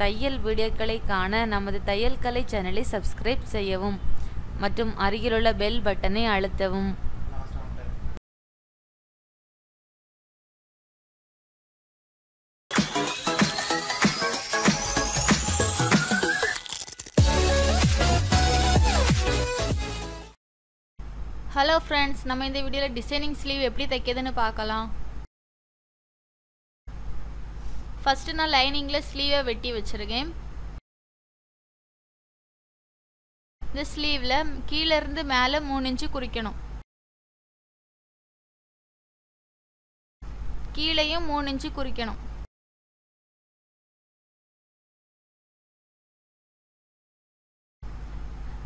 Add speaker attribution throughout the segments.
Speaker 1: தையல் வீடியோக்களை காண நமது தையல் கலை சேனலை சப்ஸ்கிரைப் செய்யவும் மற்றும் அருகிலுள்ள பெல் பட்டனை அழுத்தவும்.
Speaker 2: ஹலோ ஃப்ரெண்ட்ஸ் நம்ம இந்த வீடியோவில் டிசைனிங் ஸ்லீவ் எப்படி தைக்கிறதுன்னு பார்க்கலாம். ஃபஸ்ட்டு நான் லைனிங்கில் ஸ்லீவை வெட்டி வச்சுருக்கேன். இந்த ஸ்லீவில் கீழேருந்து மேலே மூணு இன்ச்சு குறிக்கணும். கீழேயும் மூணு இன்ச்சு குறிக்கணும்.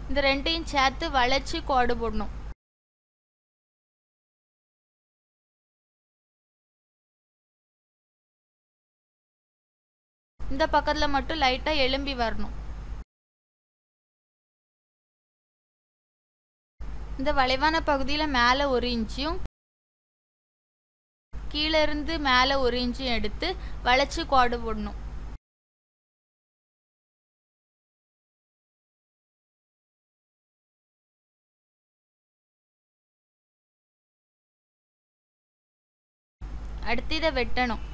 Speaker 2: இந்த ரெண்டையும் சேர்த்து வளைச்சி கோடு போடணும். இந்த பக்கத்தில் மட்டும் லைட்டாக எலும்பி வரணும். இந்த வளைவான பகுதியில் மேலே ஒரு இன்ச்சும் கீழே இருந்து மேலே ஒரு இன்ச்சும் எடுத்து வளைச்சி கோடு போடணும். அடுத்து இதை வெட்டணும்.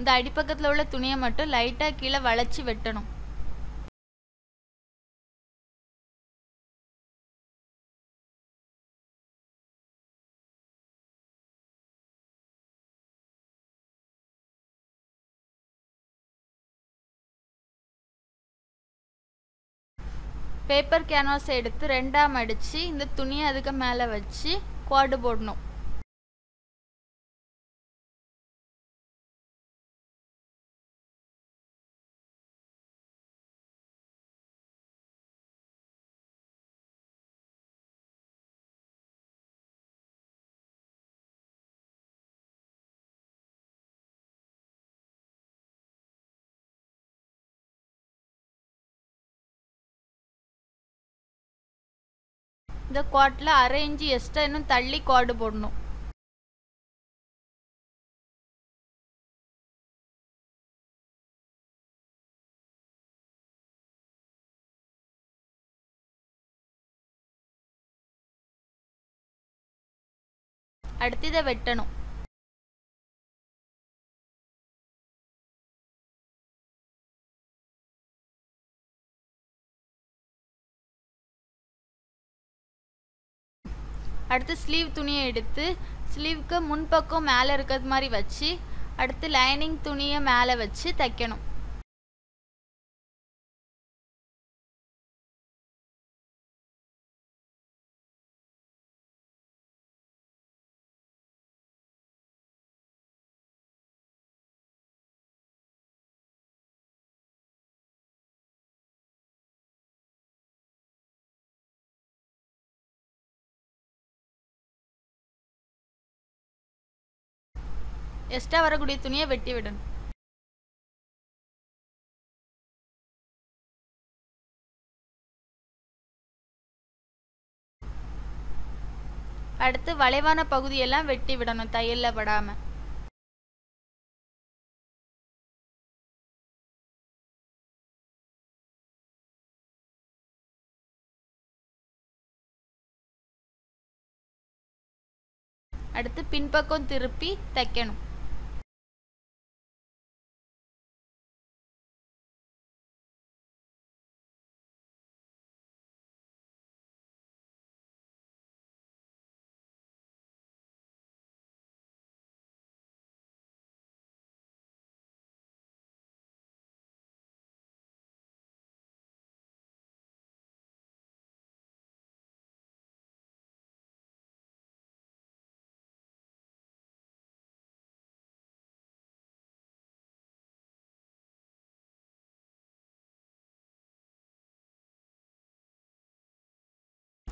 Speaker 2: இந்த அடிப்பக்கத்தில் உள்ள துணியை மட்டும் லைட்டாக கீழே வளைச்சி வெட்டணும். பேப்பர் கேன்வாஸை எடுத்து ரெண்டாக மடித்து இந்த துணியை அதுக்கு மேலே வச்சு கோடு போடணும். இந்த கோட்டில் அரை இன்ச்சு எக்ஸ்ட்ரா இன்னும் தள்ளி கோடு போடணும். அடுத்து இதை வெட்டணும். அடுத்து ஸ்லீவ் துணியை எடுத்து ஸ்லீவ்க்கு முன்பக்கம் மேலே இருக்கிறது மாதிரி வச்சு அடுத்து லைனிங் துணியை மேலே வச்சு தைக்கணும். எக்ஸ்ட்ரா வரக்கூடிய துணியை வெட்டி விடணும் அடுத்து வளைவான பகுதியெல்லாம் வெட்டி விடணும் தையல்ல படாமல் அடுத்து பின்பக்கம் திருப்பி தைக்கணும்.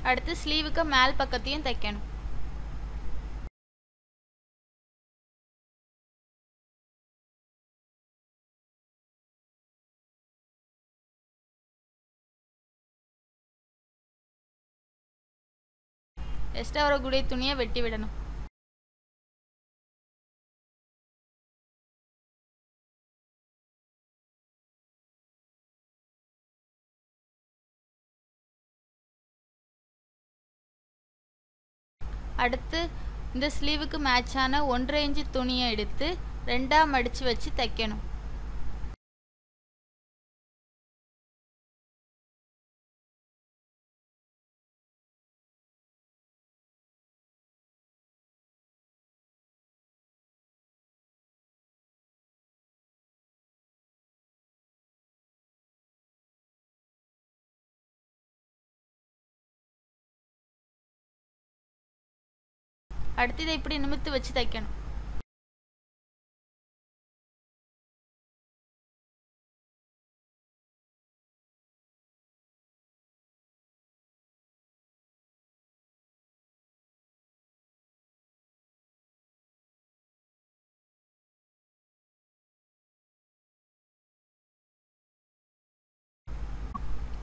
Speaker 2: അടുത്ത് സ്ലീവൊക്കെ മേൽ പക്കത്തെയും തയ്ക്കണം. ജസ്റ്റ് അവരുടെ കൂടെ തുണിയെ വെട്ടിവിടണം. அடுத்து இந்த ஸ்லீவுக்கு மேட்சான ஒன்றரை இன்ச்சு துணியை எடுத்து ரெண்டாக மடித்து வச்சு தைக்கணும். அடுத்து இதை இப்படி நிமித்து வச்சு தைக்கணும்.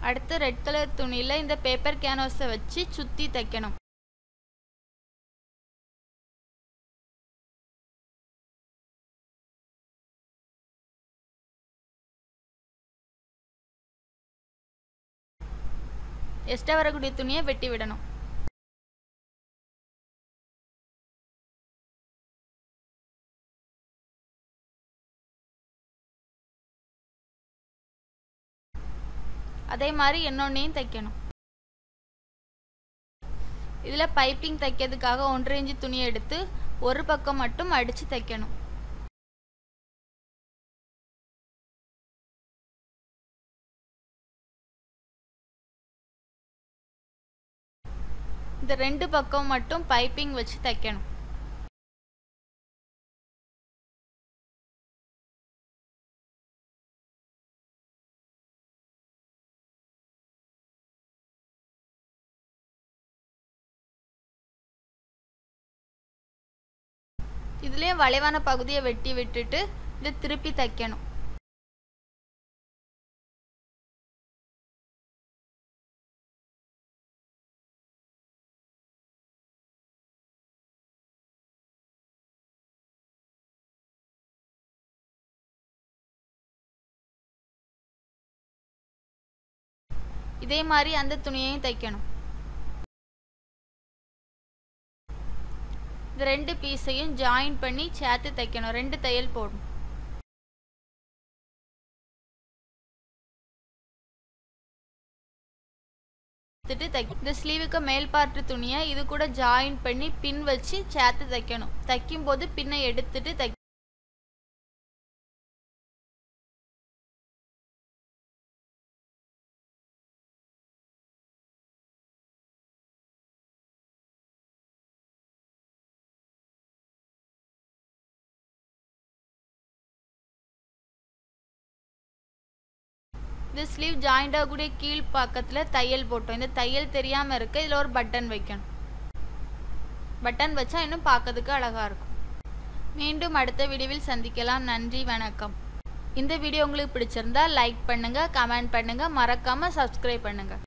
Speaker 2: அடுத்து ரெட் கலர் துணியில் இந்த பேப்பர் கேன்வாஸை வச்சு சுற்றி தைக்கணும். எக்ஸ்ட்ரா வரக்கூடிய துணியை வெட்டி விடணும் அதே மாதிரி இன்னொன்னையும் தைக்கணும் இதில் பைப்பிங் தைக்கிறதுக்காக ஒன்றரை இன்ச்சு துணியை எடுத்து ஒரு பக்கம் மட்டும் அடித்து தைக்கணும் இந்த ரெண்டு பக்கம் மட்டும் பைப்பிங் வச்சு தைக்கணும். இதுலேயே வளைவான பகுதியை வெட்டி விட்டுட்டு இதை திருப்பி தைக்கணும். இதே மாதிரி அந்த துணியையும் தைக்கணும். இந்த ரெண்டு பீஸையும் ஜாயின் பண்ணி சேர்த்து தைக்கணும். ரெண்டு தையல் போடணும் இந்த ஸ்லீவுக்கு மேல் பார்ட்டு துணியை இது கூட ஜாயின் பண்ணி பின் வச்சு சேர்த்து தைக்கணும். தைக்கும் போது பின்னை எடுத்துட்டு தைக்கணும் இந்த ஸ்லீவ் ஜாயிண்டாக கூட கீழ் பக்கத்தில் தையல் போட்டோம். இந்த தையல் தெரியாமல் இருக்க இதில் ஒரு பட்டன் வைக்கணும். பட்டன் வச்சா இன்னும் பார்க்கறதுக்கு அழகாக இருக்கும். மீண்டும் அடுத்த வீடியோவில் சந்திக்கலாம். நன்றி வணக்கம். இந்த வீடியோ உங்களுக்கு பிடிச்சிருந்தா லைக் பண்ணுங்கள் கமெண்ட் பண்ணுங்கள் மறக்காமல் சப்ஸ்கிரைப் பண்ணுங்கள்